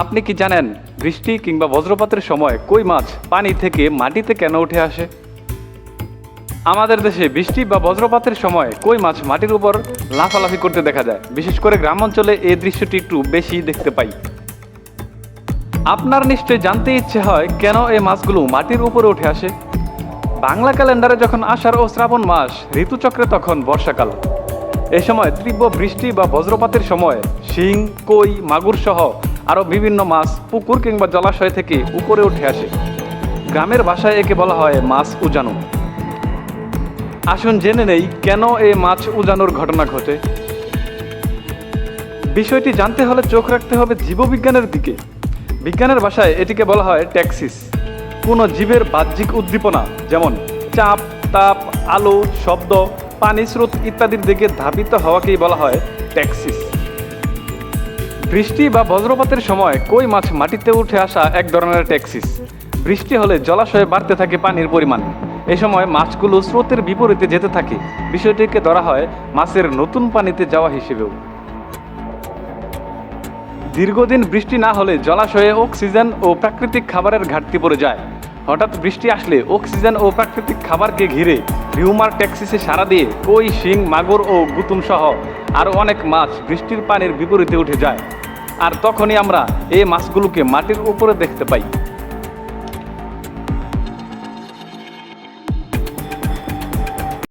আপনি কি জানেন বৃষ্টি কিংবা বজ্রপাতের সময় কই মাছ পানি থেকে মাটিতে কেন উঠে আসে? আমাদের দেশে বৃষ্টি বা বজ্রপাতের সময় কই মাছ মাটির উপর লাফালাফি করতে দেখা যায়। বিশেষ করে গ্রাম অঞ্চলে এই দৃশ্যটি একটু বেশি দেখতে পাই। আপনার নিশ্চয় জানতে ইচ্ছে হয় কেন এই মাছগুলো মাটির উপরে উঠে আসে? বাংলা ক্যালেন্ডারে যখন আষাঢ় ও শ্রাবণ মাস, ঋতুচক্রে তখন বর্ষাকাল। এ সময় তীব্র বৃষ্টি বা বজ্রপাতের সময় শিং, কই, মাগুর সহ আরও বিভিন্ন মাছ পুকুর কিংবা জলাশয় থেকে উপরে উঠে আসে। গ্রামের ভাষায় একে বলা হয় মাছ উজানো। আসুন জেনে নেই কেন এই মাছ উজানোর ঘটনা ঘটে। বিষয়টি জানতে হলে চোখ রাখতে হবে জীববিজ্ঞানের দিকে। বিজ্ঞানের ভাষায় এটিকে বলা হয় ট্যাক্সিস। কোনো জীবের বাহ্যিক উদ্দীপনা, যেমন চাপ, তাপ, আলো, শব্দ, পানি স্রোত ইত্যাদির দিকে ধাবিত হওয়াকেই বলা হয় ট্যাক্সিস। বৃষ্টি বা বজ্রপাতের সময় কই মাছ মাটিতে উঠে আসা এক ধরনের ট্যাক্সিস। বৃষ্টি হলে জলাশয়ে বাড়তে থাকে পানির পরিমাণ। এ সময় মাছগুলো স্রোতের বিপরীতে যেতে থাকে। বিষয়টিকে ধরা হয় মাছের নতুন পানিতে যাওয়া হিসেবেও। দীর্ঘদিন বৃষ্টি না হলে জলাশয়ে অক্সিজেন ও প্রাকৃতিক খাবারের ঘাটতি পড়ে যায়। হঠাৎ বৃষ্টি আসলে অক্সিজেন ও প্রাকৃতিক খাবারকে ঘিরে হিউমার ট্যাক্সিসে সারা দিয়ে কই, শিং, মাগুর ও গুতুম সহ আরও অনেক মাছ বৃষ্টির পানির বিপরীতে উঠে যায়। আর তখনই আমরা এই মাছগুলোকে মাটির উপরে দেখতে পাই।